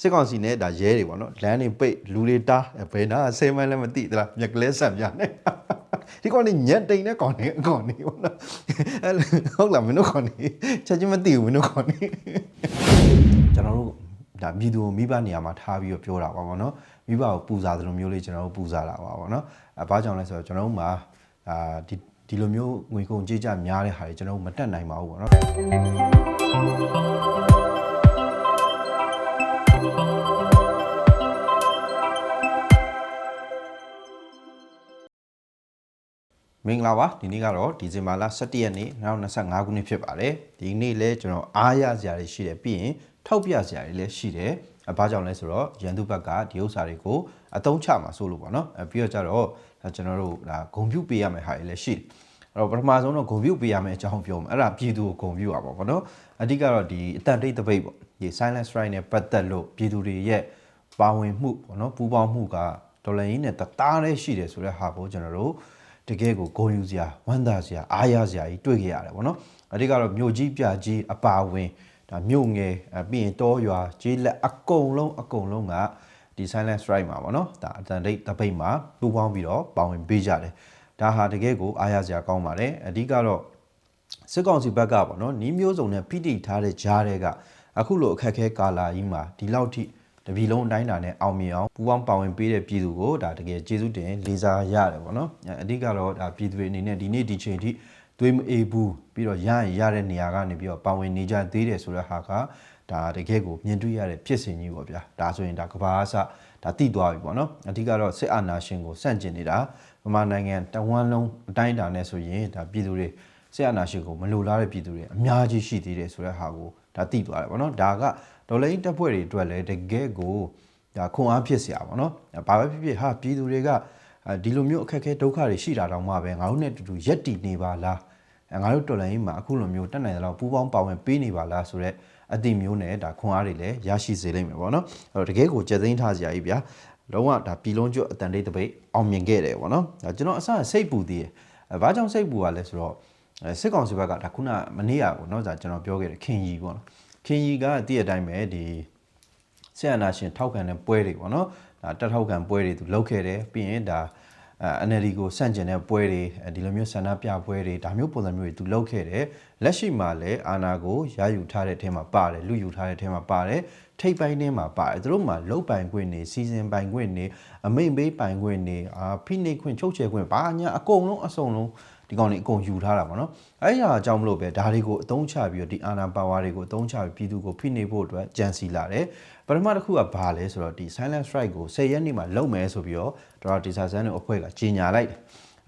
စစ်ကောင်စီနဲ့ဒါရဲတွေပေါ့နော်လမ်းတွေပိတ်လူတွေတားဘယ်နာဆယ်မိုင်လည်းမသိသလားမြက်ကလေးဆက်ပြနေဒီကောင်နေညက်တိန်နဲ့ကောင်နေအကောင်နေပေါ့နော်အဲ့လိုဟုတ်လားမင်းတို့ကောင်နေချက်ချင်းမသိဘူးမင်းတို့ကောင်နေကျွန်တော်တို့ဒါမြည်သူကိုမိဘနေရာမှာထားပြီးတော့ပြောတာပါပေါ့နော်မိဘကိုပူဇာသလိုမျိုးလေးကျွန်တော်တို့ပူဇာတာပါပေါ့နော်အဲဘာကြောင့်လဲဆိုတော့ကျွန်တော်တို့မှာအာဒီဒီလိုမျိုးငွေကုန်ကြေးကြများတဲ့ဟာတွေကျွန်တော်တို့မတက်နိုင်ပါဘူးပေါ့နော် မင်္ဂလာပါဒီနေ့ကတော့ဒီဇင်ဘာလ17ရက်နေ့2025ခုနှစ်ဖြစ်ပါတယ်ဒီနေ့လဲကျွန်တော်အားရစရာတွေရှိတယ်ပြီးရင်ထောက်ပြစရာတွေလည်းရှိတယ်အဲဘာကြောင့်လဲဆိုတော့ရန်သူဘက်ကဒီဥစ္စာတွေကိုအတုံးချမှာဆိုလို့ပေါ့နော်အဲပြီးတော့ကြတော့ဒါကျွန်တော်တို့ဒါဂုံပြုတ်ပေးရမယ့်ဟာတွေလည်းရှိတယ်အဲ့တော့ပထမဆုံးတော့ဂုံပြုတ်ပေးရမယ့်အကြောင်းပြောမယ်အဲ့ဒါပြည်သူကိုဂုံပြုတ်ရပါပေါ့နော်အဓိကတော့ဒီအတန်တိတ်တပိတ်ပေါ့ဒီ silent strike နဲ့ပတ်သက်လို့ပြည်သူတွေရဲ့ပါဝင်မှုပေါ့နော်ပူးပေါင်းမှုကဒေါ်လာရင်းနဲ့တသားတည်းရှိတယ်ဆိုတဲ့ဟာကိုကျွန်တော်တို့ တကယ်ကိုဂုဏ်ယူစရာဝမ်းသာစရာအားရစရာကြီးတွေ့ခဲ့ရတယ်ဗောနော်အတိကတော့မြို့ကြီးပြကြီးအပါဝင်ဒါမြို့ငယ်အပြီးရင်တောရွာကြီးလက်အကုန်လုံးအကုန်လုံးကဒီ silent strike မှာဗောနော်ဒါအတန်တိတ်တပိတ်မှာပူးပေါင်းပြီးတော့ပါဝင်ပေးကြတယ်ဒါဟာတကယ်ကိုအားရစရာကောင်းပါတယ်အဓိကတော့စစ်ကောင်စီဘက်ကဗောနော်နီးမျိုးစုံနဲ့ဖိတိထားတဲ့ဂျားတွေကအခုလိုအခက်အခဲကာလာကြီးမှာဒီလောက်ထိ တပြည်လုံးအတိုင်းအတာနဲ့အောင်မြင်အောင်ပူးပေါင်းပါဝင်ပေးတဲ့ပြည်သူကိုဒါတကယ်ကျေးဇူးတင်လေးစားရတယ်ပေါ့နော်အဲအဓိကတော့ဒါပြည်သူတွေအနေနဲ့ဒီနေ့ဒီချိန်ထိသွေးမအေးဘူးပြီးတော့ရရင်ရတဲ့နေရာကနေပြီးတော့ပါဝင်နေကြသေးတယ်ဆိုတဲ့ဟာကဒါတကယ်ကိုမြင်တွေ့ရတဲ့ဖြစ်စဉ်ကြီးပေါ့ဗျာဒါဆိုရင်ဒါကဘာအစဒါတိသွားပြီပေါ့နော်အဓိကတော့စစ်အာဏာရှင်ကိုစန့်ကျင်နေတာဗမာနိုင်ငံတဝန်းလုံးအတိုင်းအတာနဲ့ဆိုရင်ဒါပြည်သူတွေစစ်အာဏာရှင်ကိုမလိုလားတဲ့ပြည်သူတွေအများကြီးရှိသေးတယ်ဆိုတဲ့ဟာကို ဒါတိသွားတယ်ပေါ့နော်ဒါကဒေါ်လာကြီးတပ်ဖွဲ့တွေအတွက်လည်းတကယ်ကိုဒါခွန်အားဖြစ်စရာပေါ့နော်ဘာပဲဖြစ်ဖြစ်ဟာပြည်သူတွေကဒီလိုမျိုးအခက်အခဲဒုက္ခတွေရှိတာတောင်မှပဲငါတို့နဲ့တူတူရက်တည်နေပါလားငါတို့တော်လိုင်းမှာအခုလိုမျိုးတက်နိုင်တဲ့လောက်ပူးပေါင်းပါဝင်ပေးနေပါလားဆိုတော့အတိမျိုးနဲ့ဒါခွန်အားတွေလည်းရရှိစေလိမ့်မယ်ပေါ့နော်အဲ့တော့တကယ်ကိုကြက်သိမ်းထားစရာကြီးဗျာလုံးဝဒါပြည်လုံးကျွတ်အတန်တိတ်တပိတ်အောင်မြင်ခဲ့တယ်ပေါ့နော်ဒါကျွန်တော်အစစိတ်ပူသေးတယ်အဲဘာကြောင့်စိတ်ပူရလဲဆိုတော့ စစ်ကောင်စီဘက်ကဒါခုနမနေ့ကပေါ့နော်ဒါကျွန်တော်ပြောခဲ့တယ်ခင်ကြီးပေါ့နော်ခင်ကြီးကတည့်ရတိုင်းပဲဒီဆရာနာရှင်ထောက်ခံတဲ့ပွဲတွေပေါ့နော်ဒါတက်ထောက်ခံပွဲတွေသူလုပ်ခဲ့တယ်ပြီးရင်ဒါအဲ NLD ကိုစန့်ကျင်တဲ့ပွဲတွေဒီလိုမျိုးဆန္ဒပြပွဲတွေဒါမျိုးပုံစံမျိုးတွေသူလုပ်ခဲ့တယ်လက်ရှိမှာလည်းအာနာကိုရယူထားတဲ့အထက်မှာပါတယ်လူယူထားတဲ့အထက်မှာပါတယ်ထိပ်ပိုင်းထဲမှာပါတယ်သူတို့မှာလုတ်ပိုင်ခွင့်နေစီစဉ်ပိုင်ခွင့်နေအမိန်ပေးပိုင်ခွင့်နေအာဖိနှိပ်ခွင့်ချုပ်ချယ်ခွင့်ဘာညာအကုန်လုံးအစုံလုံး ဒီကောင်တွေအကုန်ယူထားတာပေါ့နော်အဲ့ဒီဟာအကြောင်းမလို့ပဲဒါတွေကိုအသုံးချပြီးတော့ဒီအာနာပါဝါတွေကိုအသုံးချပြီးပြည်သူကိုဖိနှိပ်ဖို့အတွက်ကြံစီလာတယ်ပထမတစ်ခုကဘာလဲဆိုတော့ဒီ silent strike ကို10ရက်နေ့မှာလုပ်မယ်ဆိုပြီးတော့ဒေါက်တာဒီဆာဆန်တို့အဖွဲ့ကကြီးညာလိုက်တယ်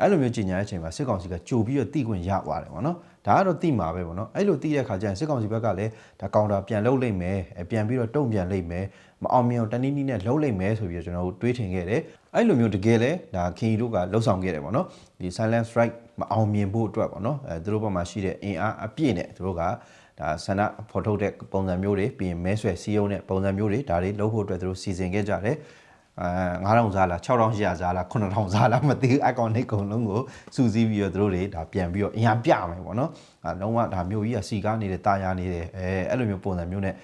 အဲ့လိုမျိုးကြီးညာတဲ့အချိန်မှာစစ်ကောင်စီကကြိုပြီးတော့တိခွင့်ရသွားတယ်ပေါ့နော်ဒါကတော့တိမှာပဲပေါ့နော်အဲ့လိုတိတဲ့ခါကျရင်စစ်ကောင်စီဘက်ကလည်းဒါကောင်တာပြန်လုပ်လိုက်မယ်ပြန်ပြီးတော့တုံ့ပြန်လိုက်မယ်မအောင်မြင်အောင်တနည်းနည်းနဲ့လှုပ်လိုက်မယ်ဆိုပြီးတော့ကျွန်တော်တို့တွေးထင်ခဲ့တယ်အဲ့လိုမျိုးတကယ်လဲဒါခင်ကြီးတို့ကလှုပ်ဆောင်ခဲ့တယ်ပေါ့နော်ဒီ silent strike မအောင်မြင်ဖို့အတွက်ပေါ့နော်အဲသူတို့ဘက်မှာရှိတဲ့အင်အားအပြည့်နဲ့သူတို့ကဒါဆန္ဒဖော်ထုတ်တဲ့ပုံစံမျိုးတွေပြီးရင်မဲဆွယ်စီးရုံးတဲ့ပုံစံမျိုးတွေဒါတွေလုပ်ဖို့အတွက်သူတို့စီစဉ်ခဲ့ကြတယ်အဲ9000ဇာလား6800ဇာလား9000ဇာလားမသိဘူးအကောင့်တွေအကုန်လုံးကိုစုစည်းပြီးတော့သူတို့တွေဒါပြန်ပြီးတော့အင်အားပြမယ်ပေါ့နော်အဲလုံးဝဒါမျိုးကြီးကစီကားနေတယ်တာယာနေတယ်အဲအဲ့လိုမျိုးပုံစံမျိုးနဲ့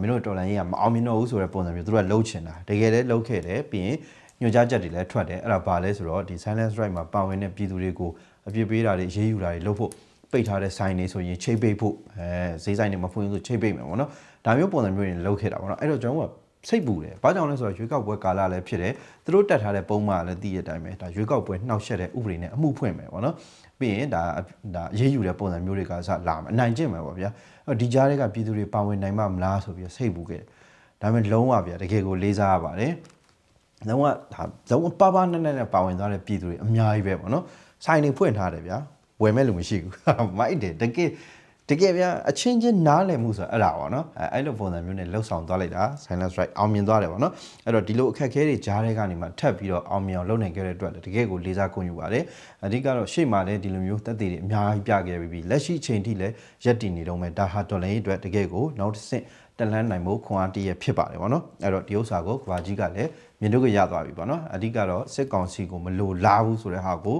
မင်းတို့တော်လန်ကြီးကမအောင်မြင်တော့ဘူးဆိုတဲ့ပုံစံမျိုးသူတို့ကလှုပ်ချင်တာတကယ်လည်းလှုပ်ခဲ့တယ်ပြီးရင်ညွှန်ကြားချက်တွေလည်းထွက်တယ်အဲ့ဒါဘာလဲဆိုတော့ဒီ silence strike မှာပါဝင်တဲ့ပြည်သူတွေကို အပြစ်ပေးတာတွေရေးယူတာတွေလုပ်ဖို့ပိတ်ထားတဲ့ဆိုင်တွေဆိုရင်ချိတ်ပိတ်ဖို့အဲဈေးဆိုင်တွေမဖွင့်ဘူးဆိုချိတ်ပိတ်မယ်ပေါ့နော်ဒါမျိုးပုံစံမျိုးတွေလုပ်ခဲ့တာပေါ့နော်အဲ့တော့ကျွန်တော်ကစိတ်ပူတယ်။ဘာကြောင့်လဲဆိုတော့ရွေးကောက်ပွဲကာလလည်းဖြစ်တယ်။သူတို့တက်ထားတဲ့ပုံမှန်လည်းသိတဲ့အတိုင်းပဲဒါရွေးကောက်ပွဲနှောက်ယှက်တဲ့ဥပဒေနဲ့အမှုဖွင့်မယ်ပေါ့နော်။ပြီးရင်ဒါဒါရေးယူတဲ့ပုံစံမျိုးတွေကစလာမယ်။အနိုင်ကျင့်မယ်ပေါ့ဗျာ။အဲ့ဒီကြားတွေကပြည်သူတွေပါဝင်နိုင်မှမလားဆိုပြီးစိတ်ပူခဲ့တယ်။ဒါပေမဲ့လုံးဝဗျာတကယ်ကိုလေးစားရပါတယ်။လုံးဝဒါလုံးဝပါပါနဲ့နဲ့ပါဝင်သွားတဲ့ပြည်သူတွေအများကြီးပဲပေါ့နော်။ ဆိုင်တွေဖွင့်ထားတယ်ဗျာ။ဝယ်မဲ့လူမရှိဘူး။မိုက်တယ်တကယ်တကယ်ဗျာအချင်းချင်းနားလည်မှုဆိုအဲ့ဒါပေါ့နော်အဲအဲ့လိုပုံစံမျိုးနဲ့လှုပ်ဆောင်သွားလိုက်တာ silent strike အောင်မြင်သွားတယ်ပေါ့နော်အဲ့တော့ဒီလိုအခက်အခဲတွေကြားထဲကနေမှထပ်ပြီးတော့အောင်မြင်အောင်လုပ်နိုင်ခဲ့တဲ့အတွက်တကယ်ကိုလေးစားဂုဏ်ယူပါတယ်အဓိကတော့ရှေ့မှာလည်းဒီလိုမျိုးတက်သေးတွေအများကြီးပြခဲ့ပြီးလက်ရှိချိန်ထိလည်းရက်တည်နေတော့မယ်ဒါဟာတော်လိုင်းအတွက်တကယ်ကိုနောက်တစ်ဆင့်တလန်းနိုင်မှုခွန်အားတည်းရဖြစ်ပါတယ်ပေါ့နော်အဲ့တော့ဒီဥစ္စာကိုကဘာကြီးကလည်းမြင်တို့ကရသွားပြီပေါ့နော်အဓိကတော့စစ်ကောင်စီကိုမလိုလားဘူးဆိုတဲ့ဟာကို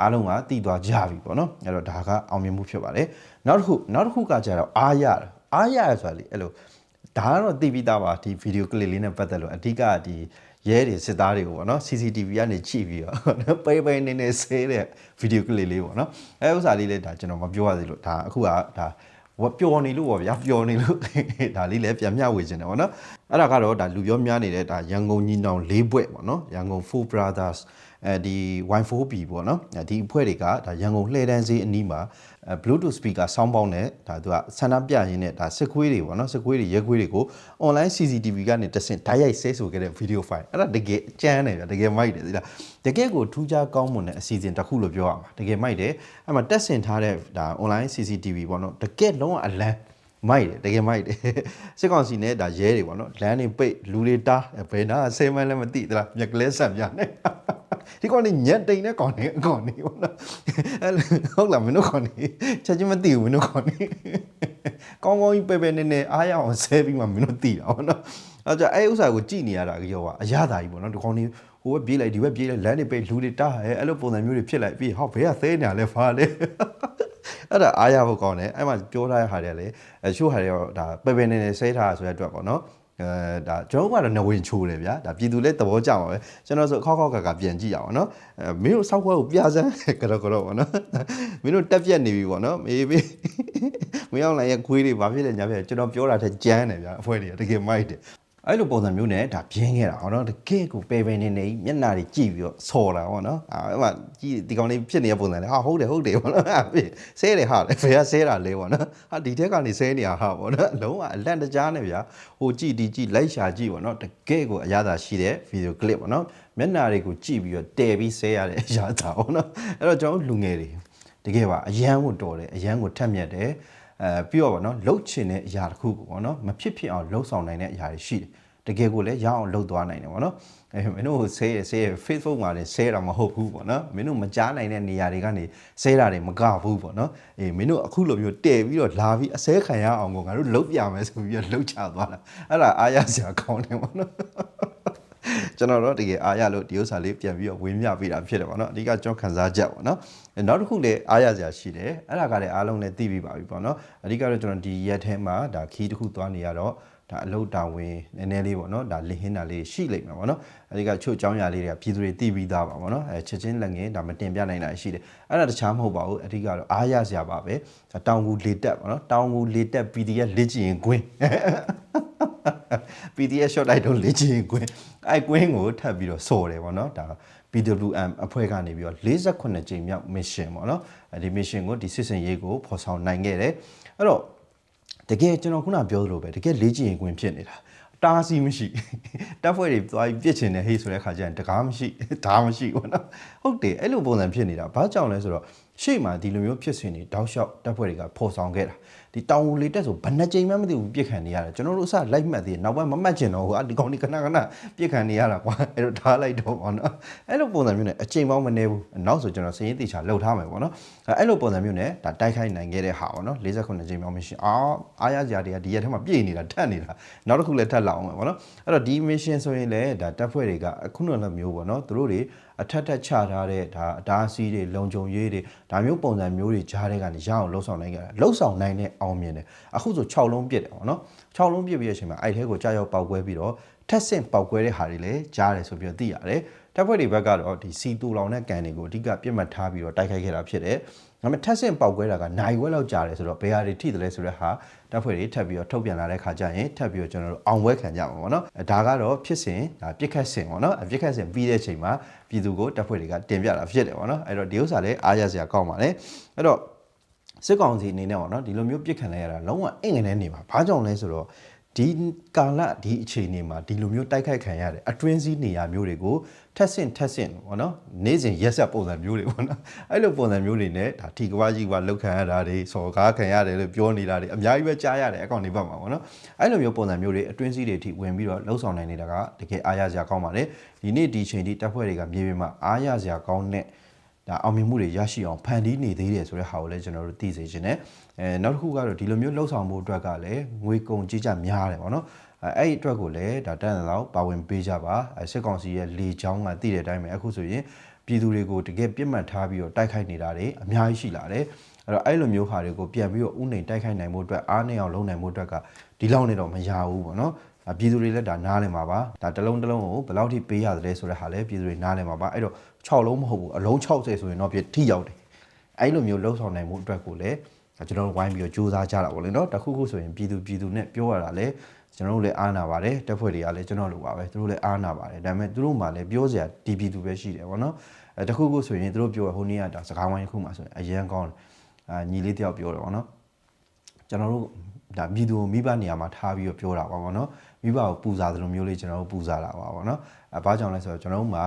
အားလုံးကတည်သွားကြပြီပေါ့နော်အဲ့တော့ဒါကအောင်မြင်မှုဖြစ်ပါတယ်နောက်တစ်ခုနောက်တစ်ခုကကြတော့အားရအားရဆိုတာလေအဲ့လိုဒါကတော့သိပြီးသားပါဒီဗီဒီယိုကလစ်လေးနဲ့ပတ်သက်လို့အဓိကဒီရဲတွေစစ်သားတွေကိုပေါ့နော် CCTV ကနေကြည့်ပြီးတော့ပိတ်ပိတ်နေနေဆဲတဲ့ဗီဒီယိုကလစ်လေးပေါ့နော်အဲဥစ္စာလေးလည်းဒါကျွန်တော်မပြောရသေးလို့ဒါအခုကဒါဝပျော်နေလို့ပေါ့ဗျာပျော်နေလို့ဒါလေးလည်းပြန်မျှဝေခြင်းတယ်ပေါ့နော်အဲ့ဒါကတော့ဒါလူပြောများနေတဲ့ဒါရန်ကုန်ညီနောင်၄ဘွဲ့ပေါ့နော်ရန်ကုန်4 brothers အဲဒီ Y4B ပေါ့နော်ဒီအဖွဲ့တွေကဒါရန်ကုန်လှည့်တန်းဈေးအနီးမှာအဲ Bluetooth speaker sound box နဲ့ဒါသူကဆန္ဒပြရင်းနဲ့ဒါစစ်ခွေးတွေပေါ့နော်စစ်ခွေးတွေရဲခွေးတွေကို online CCTV ကနေတဆင့်ဓာတ်ရိုက်ဆဲဆိုခဲ့တဲ့ video file အဲ့ဒါတကယ်အကျန်းတယ်ဗျတကယ်မိုက်တယ်ဒီလားတကယ်ကိုထူးခြားကောင်းမွန်တဲ့အစီအစဉ်တစ်ခုလို့ပြောရမှာတကယ်မိုက်တယ်အဲ့မှာတက်ဆင်ထားတဲ့ဒါ online CCTV ပေါ့နော်တကယ်လုံးဝအလန်း မိုက်တယ်တကယ်မိုက်တယ်စစ်ကောင်စီနဲ့ဒါရဲတွေပေါ့နော်လမ်းတွေပိတ်လူတွေတားဘယ်နာဆဲမန်းလည်းမသိသလားမြက်ကလေးဆက်များနေဒီကောင်နေညက်တိန်နဲ့ကောင်နေအကောင်နေပေါ့နော်အဲ့ဟုတ်လားမင်းတို့ကောင်နေချက်ချင်းမသိဘူးမင်းတို့ကောင်နေကောင်းကောင်းကြီးပဲပဲနေနေအားရအောင်ဆဲပြီးမှမင်းတို့သိတာပေါ့နော်အဲ့ကြအဲ့ဥစ္စာကိုကြည့်နေရတာကြောကအရသာကြီးပေါ့နော်ဒီကောင်နေဟိုဘက်ပြေးလိုက်ဒီဘက်ပြေးလိုက်လမ်းတွေပိတ်လူတွေတားဟဲ့အဲ့လိုပုံစံမျိုးတွေဖြစ်လိုက်ပြီးဟောဘယ်ကသဲနေရလဲဖားလဲ အဲ့ဒါအားရဖို့ကောင်းတယ်အဲ့မှာပြောထားတဲ့ဟာတွေကလည်းအချို့ဟာတွေတော့ဒါပဲပဲနေနေဆဲထားဆိုတဲ့အတွက်ပေါ့နော်အဲဒါကျွန်တော်ကတော့နဝင်ချိုးတယ်ဗျာဒါပြည်သူလည်းသဘောကျပါပဲကျွန်တော်ဆိုခောက်ခောက်ကကပြန်ကြည့်ရအောင်နော်အဲမင်းတို့စောက်ခွဲကိုပြစမ်းကတော့ကတော့ပေါ့နော်မင်းတို့တက်ပြက်နေပြီပေါ့နော်မေးမေးမင်းအောင်လိုက်ရဲ့ခွေးတွေဘာဖြစ်လဲညာဖြစ်လဲကျွန်တော်ပြောတာထက်ကြမ်းတယ်ဗျာအဖွဲတွေကတကယ်မိုက်တယ် အဲ့လိုပုံစံမျိုးနဲ့ဒါပြင်းခဲ့တာဟောနော်တကယ်ကိုပဲပဲနေနေမျက်နှာတွေကြည့်ပြီးတော့ဆော်တာဟောနော်အဲ့မှာကြည့်ဒီကောင်လေးဖြစ်နေတဲ့ပုံစံလေးဟာဟုတ်တယ်ဟုတ်တယ်ဟောနော်ဆဲတယ်ဟာလေဘယ်ကဆဲတာလဲဟောနော်ဟာဒီထက်ကနေဆဲနေတာဟာဟောနော်လုံးဝအလန့်တကြားနဲ့ဗျာဟိုကြည့်ဒီကြည့်လိုက်ရှာကြည့်ဟောနော်တကယ်ကိုအရသာရှိတဲ့ဗီဒီယိုကလစ်ဟောနော်မျက်နှာတွေကိုကြည့်ပြီးတော့တဲပြီးဆဲရတဲ့အရာသာဟောနော်အဲ့တော့ကျွန်တော်လူငယ်တွေတကယ်ပါအရန်ကိုတော်တယ်အရန်ကိုထက်မြက်တယ် အဲပြီးတော့ဗောနော်လှုပ်ချင်တဲ့အရာတစ်ခုကိုဗောနော်မဖြစ်ဖြစ်အောင်လှုပ်ဆောင်နိုင်တဲ့အရာတွေရှိတယ်တကယ်ကိုလည်းရအောင်လှုပ်သွားနိုင်တယ်ဗောနော်အဲမင်းတို့ဆဲရဆဲရ Facebook မှာလည်းဆဲတာမဟုတ်ဘူးဗောနော်မင်းတို့မကြားနိုင်တဲ့နေရာတွေကနေဆဲတာတွေမကဘူးဗောနော်အေးမင်းတို့အခုလိုမျိုးတဲပြီးတော့လာပြီးအဆဲခံရအောင်ကိုငါတို့လှုပ်ပြမယ်ဆိုပြီးတော့လှုပ်ချသွားတာအဲ့ဒါအားရစရာကောင်းတယ်ဗောနော် ကျွန်တော်တို့တကယ်အားရလို့ဒီဥစ္စာလေးပြန်ပြီးတော့ဝင်းမြပေးတာဖြစ်တယ်ပေါ့နော်အဓိကကျွန်တော်ခံစားချက်ပေါ့နော်အဲနောက်တစ်ခုလည်းအားရစရာရှိတယ်အဲ့ဒါကလည်းအားလုံးလည်းသိပြီးပါပြီပေါ့နော်အဓိကတော့ကျွန်တော်ဒီရက်ထဲမှာဒါခီးတစ်ခုသွားနေရတော့ ဒါအလုတ်တာဝင်နည်းနည်းလေးပေါ့နော်ဒါလင်းဟင်းတာလေးရှိလိမ့်မယ်ပေါ့နော်အဓိကချို့အကြောင်းအရာလေးတွေကပြည်သူတွေသိပြီးသားပါပေါ့နော်အဲချက်ချင်းလက်ငင်းဒါမတင်ပြနိုင်တာရှိတယ်အဲ့ဒါတခြားမဟုတ်ပါဘူးအဓိကတော့အားရစရာပါပဲဒါတောင်ကူလေတက်ပေါ့နော်တောင်ကူလေတက် PDF လေ့ကျင့်ရင်ခွင်း PDF shot လိုက်တော့လေ့ကျင့်ရင်ခွင်းအဲ့ကွင်းကိုထပ်ပြီးတော့စော်တယ်ပေါ့နော်ဒါ PWM အဖွဲ့ကနေပြီးတော့48ကြိမ်မြောက် mission ပေါ့နော်အဲဒီ mission ကိုဒီစစ်စင်ရေးကိုဖော်ဆောင်နိုင်ခဲ့တယ်အဲ့တော့ တကယ်ကျွန်တော်ခုနပြောသလိုပဲတကယ်လေ့ကျင့်ရင်ခွင်းဖြစ်နေတာတားစီမရှိတပ်ဖွဲ့တွေသွားပြီးပြစ်ချင်တယ်ဟေးဆိုတဲ့ခါကျရင်တကားမရှိဓာမရှိဘောနော်ဟုတ်တယ်အဲ့လိုပုံစံဖြစ်နေတာဘာကြောင့်လဲဆိုတော့ရှေ့မှာဒီလိုမျိုးဖြစ်စဉ်တွေတောက်လျှောက်တပ်ဖွဲ့တွေကဖော်ဆောင်ခဲ့တာ ဒီတောင်ဝူလေးတက်ဆိုဘယ်နှကြိမ်မှမသိဘူးပြစ်ခံနေရတယ်ကျွန်တော်တို့အစလိုက်မှတ်သေးတယ်နောက်ပိုင်းမမှတ်ချင်တော့ဘူးအာဒီကောင်ဒီခဏခဏပြစ်ခံနေရတာကွာအဲ့တော့ထားလိုက်တော့ဘောနော်အဲ့လိုပုံစံမျိုးနဲ့အချိန်ပေါင်းမနေဘူးနောက်ဆိုကျွန်တော်စရင်တေချာလှုပ်ထားမယ်ဘောနော်အဲ့လိုပုံစံမျိုးနဲ့ဒါတိုက်ခိုက်နိုင်ခဲ့တဲ့ဟာဘောနော်48ကြိမ်မြောက်မရှိအာအားရစရာတွေကဒီရက်ထဲမှာပြည့်နေတာထက်နေတာနောက်တစ်ခုလည်းထက်လာအောင်မယ်ဘောနော်အဲ့တော့ဒီ mission ဆိုရင်လည်းဒါတပ်ဖွဲ့တွေကအခုလိုမျိုးပေါ့နော်သူတို့တွေ အထက်ထက်ချထားတဲ့ဒါအတားအဆီးတွေလုံခြုံရေးတွေဒါမျိုးပုံစံမျိုးတွေကြားတဲ့ကနေရအောင်လှုပ်ဆောင်နိုင်ကြတာလှုပ်ဆောင်နိုင်တဲ့အောင်မြင်တယ်အခုဆို6လုံးပြစ်တယ်ပေါ့နော်6လုံးပြစ်ပြီးတဲ့အချိန်မှာအဲ့ထဲကိုကြာရောက်ပောက်ကွဲပြီးတော့ထက်ဆင့်ပောက်ကွဲတဲ့ဟာတွေလည်းကြားတယ်ဆိုပြီးတော့သိရတယ်တပ်ဖွဲ့တွေဘက်ကတော့ဒီစီတူလောင်တဲ့ကန်တွေကိုအဓိကပြစ်မှတ်ထားပြီးတော့တိုက်ခိုက်ခဲ့တာဖြစ်တယ်။ ဒါပေမဲ့ထက်ဆင့်ပောက်ကွဲတာကနိုင်ဝဲလောက်ကြာတယ်ဆိုတော့ဘယ်ဟာတွေထိတယ်လဲဆိုတဲ့ဟာတပ်ဖွဲ့တွေထပ်ပြီးတော့ထုတ်ပြန်လာတဲ့ခါကျရင်ထပ်ပြီးတော့ကျွန်တော်တို့အောင်ဝဲခံကြမှာပေါ့နော်။ဒါကတော့ဖြစ်စဉ်ဒါပြစ်ခတ်စဉ်ပေါ့နော်။ပြစ်ခတ်စဉ်ပြီးတဲ့အချိန်မှာပြည်သူကိုတပ်ဖွဲ့တွေကတင်ပြတာဖြစ်တယ်ပေါ့နော်။အဲ့တော့ဒီဥစ္စာလည်းအားရစရာကောင်းပါလေ။အဲ့တော့စစ်ကောင်စီအနေနဲ့ပေါ့နော်ဒီလိုမျိုးပြစ်ခံလိုက်ရတာလုံးဝအင်္ဂနဲ့နေပါဘာကြောင့်လဲဆိုတော့ဒီကာလဒီအခြေအနေမှာဒီလိုမျိုးတိုက်ခိုက်ခံရတဲ့အတွင်းစည်းနေရာမျိုးတွေကို ထက်ဆင့်ထက်ဆင့်ပေါ့နော်နေ့စဉ်ရက်ဆက်ပုံစံမျိုးတွေပေါ့နော်အဲ့လိုပုံစံမျိုးတွေနဲ့ဒါထီကဝါကြီးကလောက်ခံရတာတွေစော်ကားခံရတယ်လို့ပြောနေတာတွေအများကြီးပဲကြားရတယ်အကောင့်တွေဘက်မှာပေါ့နော်အဲ့လိုမျိုးပုံစံမျိုးတွေအတွင်းစည်းတွေအထိဝင်ပြီးတော့လှုပ်ဆောင်နိုင်နေတာကတကယ်အားရစရာကောင်းပါတယ်ဒီနေ့ဒီချိန်ထိတပ်ဖွဲ့တွေကမြေပြင်မှာအားရစရာကောင်းတဲ့ဒါအောင်မြင်မှုတွေရရှိအောင်ဖန်တီးနေသေးတယ်ဆိုတဲ့ဟာကိုလည်းကျွန်တော်တို့သိစေချင်တယ်အဲနောက်တစ်ခုကတော့ဒီလိုမျိုးလှုပ်ဆောင်မှုအတွက်ကလည်းငွေကုန်ကြီးကြများတယ်ပေါ့နော် အဲအဲ့ဒီအတွက်ကိုလည်းဒါတန်တလောက်ပါဝင်ပေးကြပါအဲစစ်ကောင်စီရဲ့လေချောင်းကသိတဲ့အတိုင်းပဲအခုဆိုရင်ပြည်သူတွေကိုတကယ်ပြစ်မှတ်ထားပြီးတော့တိုက်ခိုက်နေတာတွေအများကြီးရှိလာတယ်အဲ့တော့အဲ့လိုမျိုးဟာတွေကိုပြန်ပြီးတော့ဥနေတိုက်ခိုက်နိုင်မှုအတွက်အားနဲ့အောင်လုပ်နိုင်မှုအတွက်ကဒီလောက်နဲ့တော့မရဘူးပေါ့နော်ဒါပြည်သူတွေလည်းဒါနားလည်မှာပါဒါတစ်လုံးတစ်လုံးကိုဘယ်လောက်ထိပေးရတယ်ဆိုတဲ့ဟာလည်းပြည်သူတွေနားလည်မှာပါအဲ့တော့6လုံးမဟုတ်ဘူးအလုံး60ဆိုရင်တော့ပြထိရောက်တယ်အဲ့လိုမျိုးလှုပ်ဆောင်နိုင်မှုအတွက်ကိုလည်းကျွန်တော်တို့ဝိုင်းပြီးတော့ကြိုးစားကြတာပေါ့လေနော်တခုခုဆိုရင်ပြည်သူပြည်သူနဲ့ပြောရတာလည်း ကျွန်တော်တို့လည်းအားနာပါတယ်တက်ဖွဲ့တွေကလည်းကျွန်တော်လိုပါပဲသူတို့လည်းအားနာပါတယ်ဒါပေမဲ့သူတို့မှလည်းပြောစရာဒီပြည်သူပဲရှိတယ်ပေါ့နော်အဲတခုခုဆိုရင်သူတို့ပြောဟိုနေ့ကဒါစကားဝိုင်းတစ်ခုမှဆိုရင်အရန်ကောင်းတယ်အာညီလေးတယောက်ပြောတယ်ပေါ့နော်ကျွန်တော်တို့ဒါပြည်သူကိုမိဘနေရာမှာထားပြီးတော့ပြောတာပါပေါ့နော်မိဘကိုပူဇာတယ်လို့မျိုးလေးကျွန်တော်တို့ပူဇာတာပါပေါ့နော်အဲဘာကြောင့်လဲဆိုတော့ကျွန်တော်တို့မှာ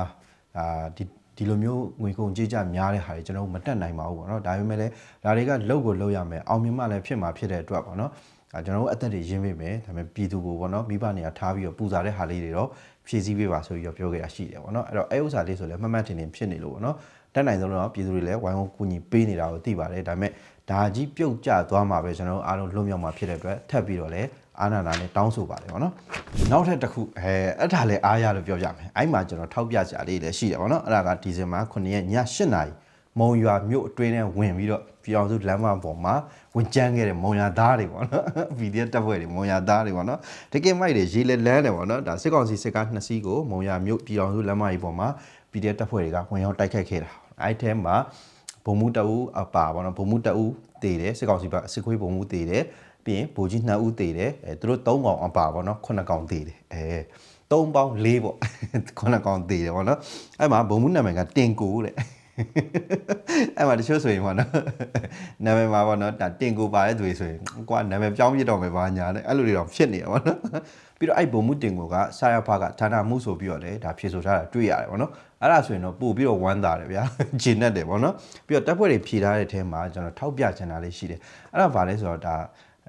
အာဒီဒီလိုမျိုးငွေကုန်ကြေးကြများတဲ့ဟာတွေကျွန်တော်တို့မတက်နိုင်ပါဘူးပေါ့နော်ဒါပေမဲ့လည်းဒါတွေကလောက်ကိုလောက်ရမယ်အောင်မြင်မှလည်းဖြစ်မှာဖြစ်တဲ့အတွက်ပေါ့နော်အဲ ကျွန်တော်တို့အသက်တွေရင်းပေးမယ်ဒါပေမဲ့ပြည်သူကိုပေါ့နော်မိဘနေရာထားပြီးတော့ပူဇာတဲ့ဟာလေးတွေတော့ဖြည့်ဆည်းပေးပါဆိုပြီးတော့ပြောခဲ့တာရှိတယ်ပေါ့နော်အဲ့တော့အဲ့ဥစ္စာလေးဆိုလည်းမှတ်မှတ်ထင်ထင်ဖြစ်နေလို့ပေါ့နော်တက်နိုင်ဆုံးတော့ပြည်သူတွေလည်းဝိုင်းဝန်းကူညီပေးနေတာကိုသိပါတယ်ဒါပေမဲ့ဒါကြီးပြုတ်ကျသွားမှာပဲကျွန်တော်တို့အားလုံးလွတ်မြောက်မှာဖြစ်တဲ့အတွက်ထပ်ပြီးတော့လည်းအာနာနာနဲ့တောင်းဆိုပါတယ်ပေါ့နော်နောက်ထပ်တစ်ခုအဲအဲ့ဒါလည်းအားရလို့ပြောပြမယ်အဲ့မှာကျွန်တော်ထောက်ပြစရာလေးလည်းရှိတယ်ပေါ့နော်အဲ့ဒါကဒီဇင်ဘာ9ရက်ည8နာရီမုံရွာမြို့အတွင်းထဲဝင်ပြီးတော့ပြည်အောင်စုလမ်းမပေါ်မှာ ဝင်ကြမ်းခဲ့တဲ့မုံရသားတွေပေါ့နော်ဗီဒီယိုတက်ဖွဲ့တွေမုံရသားတွေပေါ့နော်တကယ်မိုက်တွေရေးလဲလန်းတယ်ပေါ့နော်ဒါစစ်ကောင်စီစစ်ကားနှစ်စီးကိုမုံရမြို့ပြည်အောင်စုလမ်းမကြီးပေါ်မှာဗီဒီယိုတက်ဖွဲ့တွေကဝင်ရောက်တိုက်ခိုက်ခဲ့တာအဲ့ထဲမှာဘုံမှုတအူအပါပေါ့နော်ဘုံမှုတအူတည်တယ်စစ်ကောင်စီဘက်စစ်ခွေးဘုံမှုတည်တယ်ပြီးရင်ဗိုလ်ကြီး2ဦးတည်တယ်အဲသူတို့3កောင်အပါပေါ့နော်9កောင်တည်တယ်အဲ3ပေါင်း4ပေါ့9កောင်တည်တယ်ပေါ့နော်အဲ့မှာဘုံမှုနာမည်ကတင်ကိုတဲ့ အဲ့မှာတချို့ဆိုရင်ပေါ့နော်နာမည်မှာပေါ့နော်ဒါတင်ကိုပါတဲ့သူတွေဆိုရင်ကွာနာမည်ပြောင်းပြတော့မယ်ပါညာနဲ့အဲ့လိုတွေတော့ဖြစ်နေရပါတော့ပြီးတော့အဲ့ဘုံမှုတင်ကိုကဆာရဖာကဌာနမှုဆိုပြီးတော့လေဒါဖြေဆိုထားတာတွေ့ရတယ်ပေါ့နော်အဲ့ဒါဆိုရင်တော့ပို့ပြီးတော့ဝမ်းသာတယ်ဗျာဂျင်းနဲ့တယ်ပေါ့နော်ပြီးတော့တပ်ဖွဲ့တွေဖြေထားတဲ့အထဲမှာကျွန်တော်ထောက်ပြချင်တာလေးရှိတယ်အဲ့ဒါဘာလဲဆိုတော့ဒါ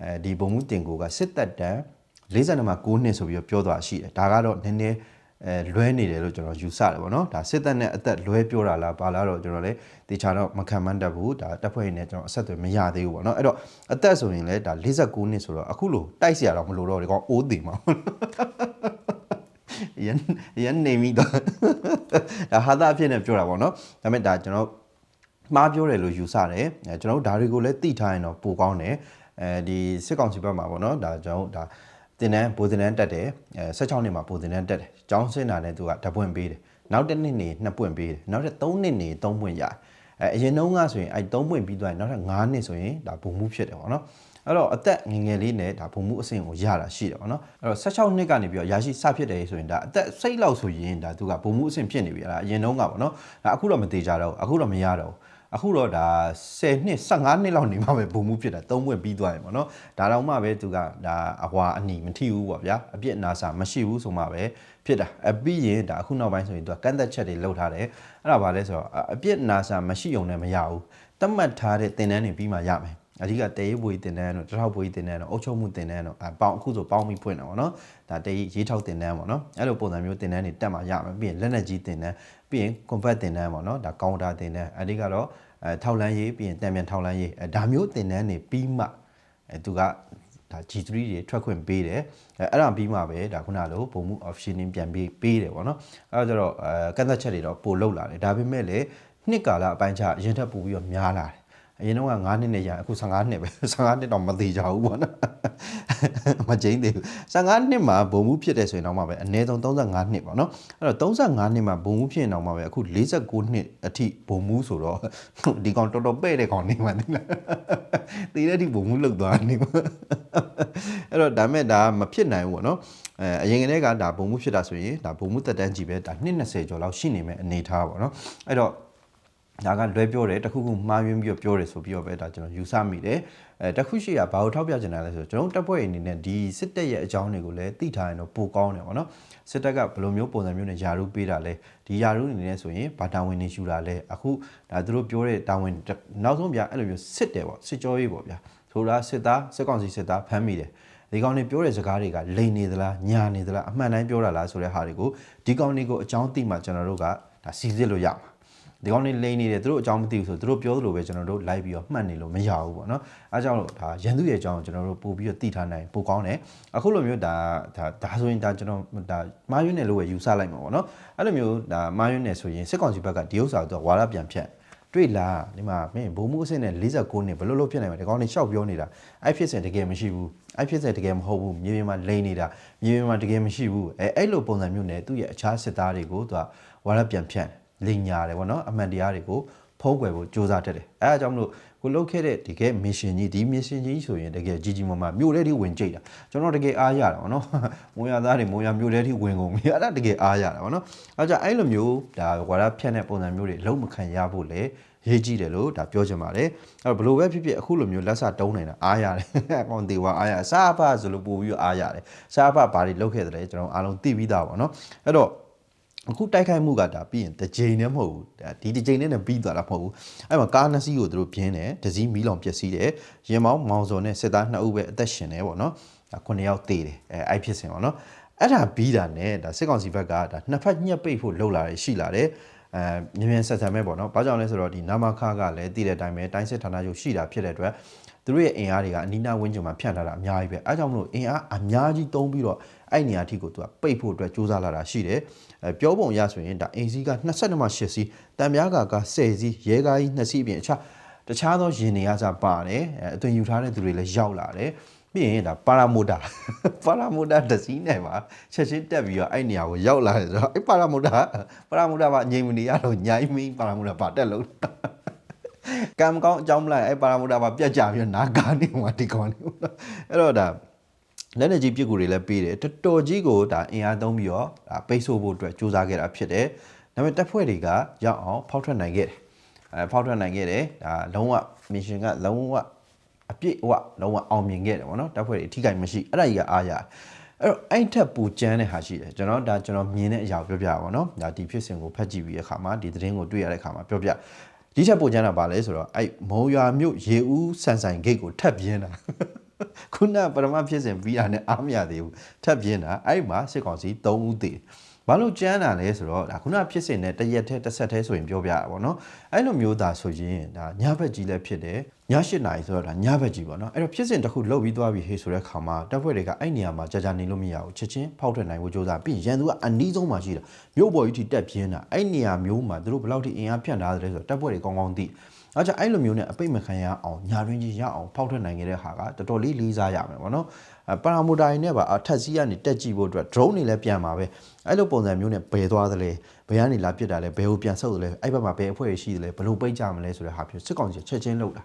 အဲဒီဘုံမှုတင်ကိုကစစ်တပ်တန်း42မှာ9နှစ်ဆိုပြီးတော့ပြောသွားရှိတယ်ဒါကတော့နည်းနည်း အဲလွဲနေတယ်လို့ကျွန်တော်ယူဆတယ်ပေါ့နော်ဒါစစ်တပ်နဲ့အသက်လွဲပြောတာလားဘာလားတော့ကျွန်တော်လည်းတေချာတော့မခံမှန်းတတ်ဘူးဒါတပ်ဖွဲ့နဲ့ကျွန်တော်အဆက်အသွယ်မရသေးဘူးပေါ့နော်အဲ့တော့အသက်ဆိုရင်လည်းဒါ49နှစ်ဆိုတော့အခုလို့တိုက်เสียတော့မလို့တော့ဒီကောင်အိုးသေးမှာရန်ရန်နေမိတော့ဒါဟာတာအဖြစ်နဲ့ပြောတာပေါ့နော်ဒါပေမဲ့ဒါကျွန်တော်မှားပြောတယ်လို့ယူဆတယ်အဲကျွန်တော်တို့ဒါတွေကိုလည်းသိထားရင်တော့ပိုကောင်းတယ်အဲဒီစစ်ကောင်စီဘက်မှာပေါ့နော်ဒါကျွန်တော်တို့ဒါ တင်တန်းပိုတင်တန်းတက်တယ်အဲ16နှစ်မှာပိုတင်တန်းတက်တယ်ကျောင်းစင်တာနဲ့သူကဓပွင့်ပေးတယ်နောက်တစ်နှစ်နေနှစ်ပွင့်ပေးတယ်နောက်တစ်3နှစ်နေ3ပွင့်ရတယ်အဲအရင်တုန်းကဆိုရင်အဲ3ပွင့်ပြီးသွားရင်နောက်ထပ်9နှစ်ဆိုရင်ဒါဘုံမှုဖြစ်တယ်ပေါ့နော်အဲ့တော့အသက်ငယ်ငယ်လေးနဲ့ဒါဘုံမှုအဆင့်ကိုရတာရှိတယ်ပေါ့နော်အဲ့တော့16နှစ်ကနေပြီးတော့ရရှိစဖြစ်တယ်ဆိုရင်ဒါအသက်စိတ်လောက်ဆိုရင်ဒါသူကဘုံမှုအဆင့်ဖြစ်နေပြီလားအရင်တုန်းကပေါ့နော်ဒါအခုတော့မသေးကြတော့အခုတော့မရတော့ အခုတော့ဒါ10နှစ်15နှစ်လောက်နေမှပဲဘုံမှုဖြစ်တာသုံးပွင့်ပြီးသွားရင်ပေါ့နော်ဒါတော့မှပဲသူကဒါအဟွာအနီမထိဘူးပေါ့ဗျာအပြစ်အနာစာမရှိဘူးဆိုမှပဲဖြစ်တာအပြီးရင်ဒါအခုနောက်ပိုင်းဆိုရင်သူကကန့်သက်ချက်တွေလုပ်ထားတယ်အဲ့ဒါဘာလဲဆိုတော့အပြစ်အနာစာမရှိုံနဲ့မရဘူးတတ်မှတ်ထားတဲ့သင်တန်းတွေပြီးမှရမယ် အဓိကတရေးပွေတင်တန်းတို့တထောက်ပွေတင်တန်းတို့အုပ်ချုပ်မှုတင်တန်းတို့အပေါင်းအခုဆိုပေါင်းပြီးဖွင့်တာပေါ့နော်ဒါတရေးရေးထောက်တင်တန်းပေါ့နော်အဲ့လိုပုံစံမျိုးတင်တန်းတွေတက်မှရမယ်ပြီးရင်လက်နက်ကြီးတင်တန်းပြီးရင် convert တင်တန်းပေါ့နော်ဒါကောင်တာတင်တန်းအဓိကတော့အဲထောက်လန်းရေးပြီးရင်တံမြန်ထောက်လန်းရေးအဲဒါမျိုးတင်တန်းတွေပြီးမှအဲသူကဒါ G3 တွေထွက်ခွင့်ပေးတယ်အဲအဲ့ဒါပြီးမှပဲဒါခုနလိုပုံမှု optioning ပြန်ပေးပေးတယ်ပေါ့နော်အဲ့တော့ကျတော့အဲကန့်သက်ချက်တွေတော့ပို့လောက်လာတယ်ဒါပေမဲ့လည်းနှစ်ကာလအပိုင်းခြားအရင်ထက်ပိုပြီးတော့များလာတယ် အရင်တော့က9နှစ်နဲ့ရအခု15နှစ်ပဲ15နှစ်တော့မသေးကြဘူးပေါ့နော်မကျင်းသေးဘူး15နှစ်မှာဘုံမှုဖြစ်တယ်ဆိုရင်တော့မှပဲအနည်းဆုံး35နှစ်ပေါ့နော်အဲ့တော့35နှစ်မှာဘုံမှုဖြစ်ရင်တော့မှပဲအခု49နှစ်အထိဘုံမှုဆိုတော့ဒီကောင်တော်တော်ပဲ့တဲ့ကောင်နေမှသိလားတည်တဲ့အထိဘုံမှုလောက်သွားနေမှာအဲ့တော့ဒါမဲ့ဒါမဖြစ်နိုင်ဘူးပေါ့နော်အဲအရင်ကတည်းကဒါဘုံမှုဖြစ်တာဆိုရင်ဒါဘုံမှုတက်တန်းကြီးပဲဒါ220ကျော်လောက်ရှိနေမယ်အနေထားပေါ့နော်အဲ့တော့ ဒါကလွဲပြောတယ်တခုခုမှားယွင်းပြီးပြောတယ်ဆိုပြီးတော့ပဲဒါကျွန်တော်ယူဆမိတယ်အဲတခုရှိရဘာလို့ထောက်ပြချင်တာလဲဆိုတော့ကျွန်တော်တပ်ဖွဲ့အနေနဲ့ဒီစစ်တပ်ရဲ့အကြောင်းတွေကိုလည်းသိထားရင်တော့ပိုကောင်းတယ်ပေါ့နော်စစ်တပ်ကဘယ်လိုမျိုးပုံစံမျိုးနဲ့ယာရုပေးတာလဲဒီယာရုအနေနဲ့ဆိုရင်ဘာတာဝန်နေယူတာလဲအခုဒါသူတို့ပြောတဲ့တာဝန်နောက်ဆုံးပြအဲ့လိုမျိုးစစ်တယ်ပေါ့စစ်ကြောရေးပေါ့ဗျာဆိုတာစစ်သားစစ်ကောင်စီစစ်သားဖမ်းမိတယ်ဒီကောင်တွေပြောတဲ့စကားတွေကလိန်နေသလားညာနေသလားအမှန်တိုင်းပြောတာလားဆိုတဲ့ဟာတွေကိုဒီကောင်တွေကိုအကြောင်းသိမှကျွန်တော်တို့ကဒါစီစစ်လို့ရမှာ ဒီကောင်းလေးလိမ့်နေတယ်သူတို့အကြောင်းမသိဘူးဆိုသူတို့ပြောသလိုပဲကျွန်တော်တို့လိုက်ပြီးတော့မှတ်နေလို့မရဘူးပေါ့နော်အဲကြောင့်လို့ဒါရန်သူရဲ့အကြောင်းကိုကျွန်တော်တို့ပို့ပြီးတော့သိထားနိုင်ပိုကောင်းတယ်အခုလိုမျိုးဒါဒါဒါဆိုရင်ဒါကျွန်တော်ဒါမာယွန်းနယ်လို့ပဲယူဆလိုက်မှာပေါ့နော်အဲ့လိုမျိုးဒါမာယွန်းနယ်ဆိုရင်စစ်ကောင်စီဘက်ကဒီဥစ္စာတော့ဝါရပြန်ဖြတ်တွေ့လားဒီမှာမင်းဘုံမှုအဆင့်နဲ့49နှစ်ဘယ်လိုလုပ်ဖြစ်နိုင်မလဲဒီကောင်းနေရှောက်ပြောနေတာအဲ့ဖြစ်စဉ်တကယ်မရှိဘူးအဲ့ဖြစ်စဉ်တကယ်မဟုတ်ဘူးမြေပြင်မှာလိန်နေတာမြေပြင်မှာတကယ်မရှိဘူးအဲအဲ့လိုပုံစံမျိုးနဲ့သူ့ရဲ့အခြားစစ်သားတွေကိုသူကဝါရပြန်ဖြန့် လိညာတယ်ပေါ့နော်အမှန်တရားတွေကိုဖုံးကွယ်ဖို့စ조사တက်တယ်အဲအကြောင်းမလို့ကိုလုတ်ခဲ့တဲ့ဒီကဲမစ်ရှင်ကြီးဒီမစ်ရှင်ကြီးဆိုရင်တကယ်ကြီးကြီးမားမားမြို့ထဲထိဝင်ကြိတ်တာကျွန်တော်တကယ်အားရတာပေါ့နော်မိုးရသားတွေမိုးရမြို့ထဲထိဝင်ကုန်ပြီအဲ့ဒါတကယ်အားရတာပေါ့နော်အဲကြောင့်အဲ့လိုမျိုးဒါဝါရဖြတ်တဲ့ပုံစံမျိုးတွေလုံးမခံရဖို့လေရေးကြည့်တယ်လို့ဒါပြောချင်ပါတယ်အဲ့တော့ဘလို့ပဲဖြစ်ဖြစ်အခုလိုမျိုးလက်ဆတုံးနေတာအားရတယ်အကောင်သေးဝါအားရစာဖဆိုလို့ပို့ပြီးအားရတယ်စာဖဘာတွေလုတ်ခဲ့တယ်လဲကျွန်တော်အားလုံးသိပြီးသားပေါ့နော်အဲ့တော့ အခုတိုက်ခိုက်မှုကဒါပြီးရင်တစ်ချိန်နဲ့မဟုတ်ဘူးဒါဒီတစ်ချိန်နဲ့နဲ့ပြီးသွားတာမဟုတ်ဘူးအဲ့မှာကားနှစ်စီးကိုသူတို့ပြင်းတယ်တစ်စီးမီးလောင်ပျက်စီးတယ်ရင်မောင်းမောင်စော်နဲ့စစ်သားနှစ်ဦးပဲအသက်ရှင်တယ်ပေါ့နော်ဒါခုနှစ်ယောက်သေတယ်အဲအဲ့ဖြစ်စဉ်ပေါ့နော်အဲ့ဒါပြီးတာနဲ့ဒါစစ်ကောင်စီဘက်ကဒါနှစ်ဖက်ညှက်ပိတ်ဖို့လှုပ်လာတယ်ရှိလာတယ်အဲမြင်မြန်ဆက်ဆံမဲ့ပေါ့နော်။ဘာကြောင့်လဲဆိုတော့ဒီနာမခကလည်းတည်တဲ့အတိုင်းပဲတိုင်းစစ်ဌာနချုပ်ရှိတာဖြစ်တဲ့အတွက်သူတို့ရဲ့အင်အားတွေကအနီးနားဝန်းကျင်မှာဖြန့်ထားတာအများကြီးပဲ။အဲကြောင့်မလို့အင်အားအများကြီးတုံးပြီးတော့ အဲ့နေရာထိကိုသူကပိတ်ဖို့အတွက်စူးစမ်းလာတာရှိတယ်။အဲပြောပုံရဆိုရင်ဒါအင်စီက22မှ8စီးတံပြားကက10စီးရဲကားကြီး2စီးအပြင်အခြားတခြားသောယင်နေရစားပါတယ်။အဲအသွင်ယူထားတဲ့သူတွေလည်းရောက်လာတယ်။ပြီးရင်ဒါပါရာမိုတာပါရာမိုတာတစီးနဲ့ပါချက်ချင်းတက်ပြီးတော့အဲ့နေရာကိုရောက်လာတယ်ဆိုတော့အဲ့ပါရာမိုတာပါရာမိုတာကအငြိမ်မနေရတော့ညိုင်းမင်းပါရာမိုတာပါတက်လို့ကံမကောင်းအကြောင်းမလိုက်အဲ့ပါရာမိုတာပါပြတ်ကြပြီးတော့နာကာနေမှာဒီကောင်နေအဲ့တော့ဒါ လက်နေကြီးပြစ်ကူတွေလည်းပေးတယ်တော်တော်ကြီးကိုဒါအင်အားသုံးပြီးတော့ဒါပိတ်ဆို့ဖို့အတွက်ကြိုးစားခဲ့တာဖြစ်တယ်ဒါပေမဲ့တပ်ဖွဲ့တွေကရောက်အောင်ဖောက်ထွက်နိုင်ခဲ့တယ်အဲဖောက်ထွက်နိုင်ခဲ့တယ်ဒါလုံးဝမစ်ရှင်ကလုံးဝအပြည့်အဝလုံးဝအောင်မြင်ခဲ့တယ်ဗောနော်တပ်ဖွဲ့တွေအထိကိမရှိအဲ့ဒါကြီးကအားရအဲ့တော့အဲ့ထက်ပူကျန်းတဲ့ဟာရှိတယ်ကျွန်တော်ဒါကျွန်တော်မြင်တဲ့အရာကိုပြောပြပါဗောနော်ဒါဒီဖြစ်စဉ်ကိုဖတ်ကြည့်ပြီးတဲ့အခါမှာဒီသတင်းကိုတွေ့ရတဲ့အခါမှာပြောပြဒီချက်ပူကျန်းတာပါလဲဆိုတော့အဲ့မုံရွာမြို့ရေဦးဆန်ဆိုင်ဂိတ်ကိုထပ်ပြင်းတာ ခုနပရမဖြစ်စဉ်ပြီးတာနဲ့အားမရသေးဘူးထပ်ပြင်းတာအဲ့မှာစစ်ကောင်စီ3ဦးတည်ဘာလို့ကြမ်းတာလဲဆိုတော့ဒါခုနဖြစ်စဉ်နဲ့တရက်ထဲတစ်ဆက်ထဲဆိုရင်ပြောပြရပါတော့အဲ့လိုမျိုးသားဆိုရင်ဒါညဘက်ကြီးလည်းဖြစ်တယ် ည၈နာရီဆိုတော့ဒါညဘက်ကြီးပေါ့နော်အဲ့တော့ဖြစ်စဉ်တစ်ခုလှုပ်ပြီးသွားပြီဟေးဆိုတဲ့ခါမှာတပ်ဖွဲ့တွေကအဲ့နေရာမှာကြာကြာနေလို့မရဘူးချက်ချင်းဖောက်ထွက်နိုင်ဖို့ကြိုးစားပြီးရန်သူကအနီးဆုံးမှာရှိတာမြို့ပေါ်ကြီးထိတက်ပြင်းတာအဲ့နေရာမျိုးမှာသူတို့ဘယ်လောက်ထိအင်အားဖြန့်ထားသလဲဆိုတော့တပ်ဖွဲ့တွေကောင်းကောင်းသိအဲကြောင့်အဲ့လိုမျိုးနဲ့အပိတ်မခံရအောင်ညာရင်းကြီးရအောင်ဖောက်ထွက်နိုင်ခဲ့တဲ့ဟာကတော်တော်လေးလေးစားရမယ်ပေါ့နော်အဲပရာမိုတာတွေနဲ့ပါအထက်စီးကနေတက်ကြည့်ဖို့အတွက် drone တွေလည်းပြန်ပါပဲအဲ့လိုပုံစံမျိုးနဲ့ဘယ်သွားသလဲဘယ်ကနေလာပစ်တာလဲဘယ်ကိုပြန်ဆုပ်သလဲအဲ့ဘက်မှာဘယ်အဖွဲ့ရှိသလဲဘယ်လိုပိတ်ကြမလဲဆိုတဲ့ဟာမျိုးစစ်ကောင်စီချက်ချင်းလုပ်တာ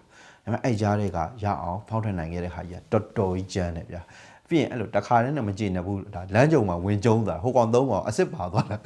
ဒါပေမဲ့အဲ့ကြားတွေကရအောင်ဖောက်ထွက်နိုင်ခဲ့တဲ့ဟာကြီးကတော်တော်ကြီးကျန်းတယ်ဗျာပြီးရင်အဲ့လိုတခါတည်းနဲ့မကြည့်နေဘူးဒါလမ်းကြုံမှာဝင်ကျုံးတာဟိုကောင်သုံးကောင်အစ်စ်ပါသွားတာ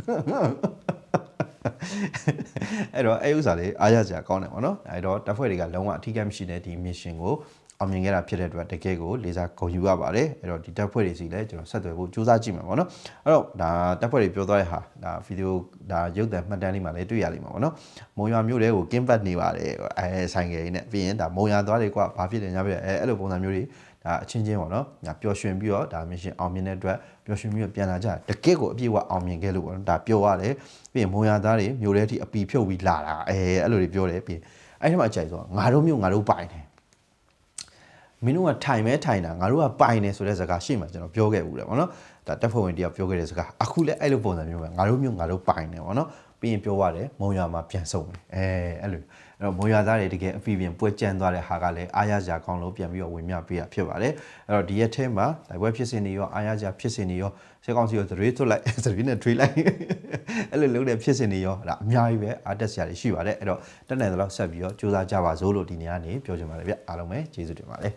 အဲ့တော့အဲ့ဥစ္စာလေးအားရစရာကောင်းတယ်ပေါ့နော်အဲ့တော့တပ်ဖွဲ့တွေကလုံးဝအထီးကမ်းမရှိတဲ့ဒီ mission ကိုအောင်မြင်ခဲ့တာဖြစ်တဲ့အတွက်တကယ်ကိုလေးစားဂုဏ်ယူရပါတယ်အဲ့တော့ဒီတပ်ဖွဲ့တွေစီလည်းကျွန်တော်ဆက်သွယ်ဖို့ကြိုးစားကြည့်မှာပေါ့နော်အဲ့တော့ဒါတပ်ဖွဲ့တွေပြောသွားတဲ့ဟာဒါဗီဒီယိုဒါရုပ်သံမှတ်တမ်းလေးမှာလည်းတွေ့ရလိမ့်မှာပေါ့နော်မုံရွာမြို့တဲကိုကင်းပတ်နေပါတယ်အဲဆိုင်ကယ်ကြီးနဲ့ပြီးရင်ဒါမုံရွာသွားတယ်ကွာဘာဖြစ်တယ်ညာဖြစ်တယ်အဲအဲ့လိုပုံစံမျိုးတွေ ဒါအချင်းချင်းပေါ့နော်ညာပျော်ရွှင်ပြီးတော့ဒါမရှင်အောင်မြင်တဲ့အတွက်ပျော်ရွှင်ပြီးတော့ပြန်လာကြတကယ့်ကိုအပြည့်အဝအောင်မြင်ခဲ့လို့ပေါ့နော်ဒါပြောရတယ်ပြီးရင်မုံရွာသားတွေမြို့ထဲထိအပီဖြုတ်ပြီးလာတာအဲအဲ့လိုတွေပြောတယ်ပြီးအဲ့ဒီမှာအကြိုက်ဆိုငါတို့မြို့ငါတို့ပိုင်တယ်မင်းတို့ကထိုင်မဲထိုင်တာငါတို့ကပိုင်နေဆိုတဲ့စကားရှေ့မှာကျွန်တော်ပြောခဲ့ဘူးတယ်ဗောနော်ဒါတက်ဖွဲ့ဝင်တယောက်ပြောခဲ့တဲ့စကားအခုလည်းအဲ့လိုပုံစံမျိုးပဲငါတို့မျိုးငါတို့ပိုင်နေဗောနော်ပြီးရင်ပြောရတယ်မုံရွာမှာပြန်ဆုံးတယ်အဲအဲ့လို အဲ့တော့မုံရွာသားတွေတကယ်အဖီပြန်ပွဲကြမ်းသွားတဲ့ဟာကလည်းအားရစရာကောင်းလို့ပြန်ပြီးတော့ဝင်မြပေးတာဖြစ်ပါတယ်အဲ့တော့ဒီရက်ထဲမှာတိုက်ပွဲဖြစ်စဉ်တွေရောအားရစရာဖြစ်စဉ်တွေရောစေကောင်းစီကိုသရေထုတ်လိုက်သရေနဲ့ထွေးလိုက်အဲ့လိုလုပ်တဲ့ဖြစ်စဉ်တွေရောဒါအများကြီးပဲအားတက်စရာတွေရှိပါတယ်အဲ့တော့တက်နိုင်သလောက်ဆက်ပြီးတော့စူးစမ်းကြပါစို့လို့ဒီနေ့ကနေပြောချင်ပါတယ်ဗျအားလုံးပဲကျေးဇူးတင်ပါတယ်